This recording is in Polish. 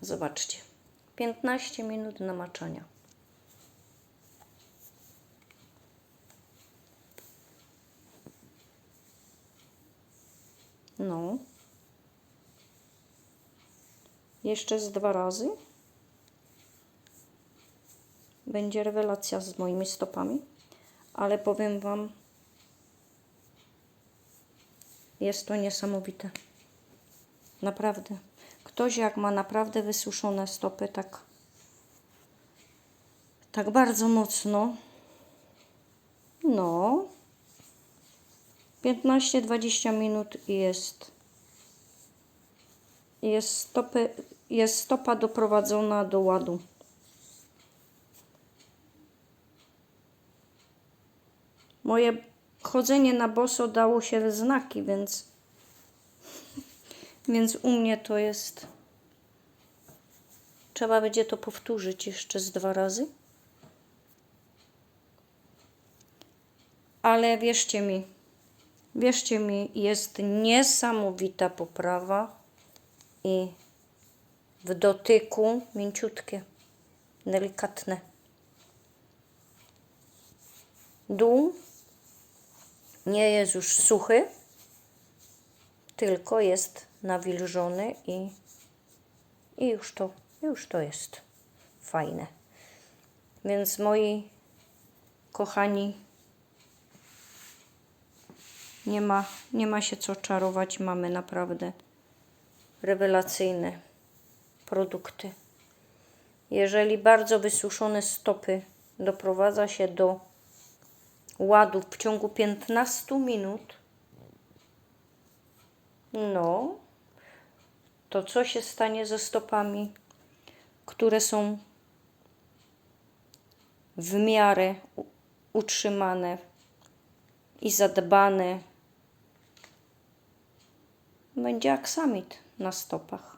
Zobaczcie. 15 minut namaczania. No. Jeszcze z dwa razy. Będzie rewelacja z moimi stopami. Ale powiem Wam, jest to niesamowite. Naprawdę. Ktoś jak ma naprawdę wysuszone stopy, tak, tak bardzo mocno, no, 15-20 minut jest, jest, stopy, jest stopa doprowadzona do ładu. Moje chodzenie na boso dało się znaki, więc więc u mnie to jest. Trzeba będzie to powtórzyć jeszcze z dwa razy. Ale wierzcie mi, wierzcie mi, jest niesamowita poprawa i w dotyku mięciutkie, delikatne. Dół nie jest już suchy, tylko jest nawilżony i, i już, to, już to jest fajne. Więc moi kochani, nie ma, nie ma się co czarować, mamy naprawdę rewelacyjne produkty. Jeżeli bardzo wysuszone stopy doprowadza się do ładu w ciągu 15 minut, no, to co się stanie ze stopami, które są w miarę utrzymane i zadbane? Będzie aksamit na stopach.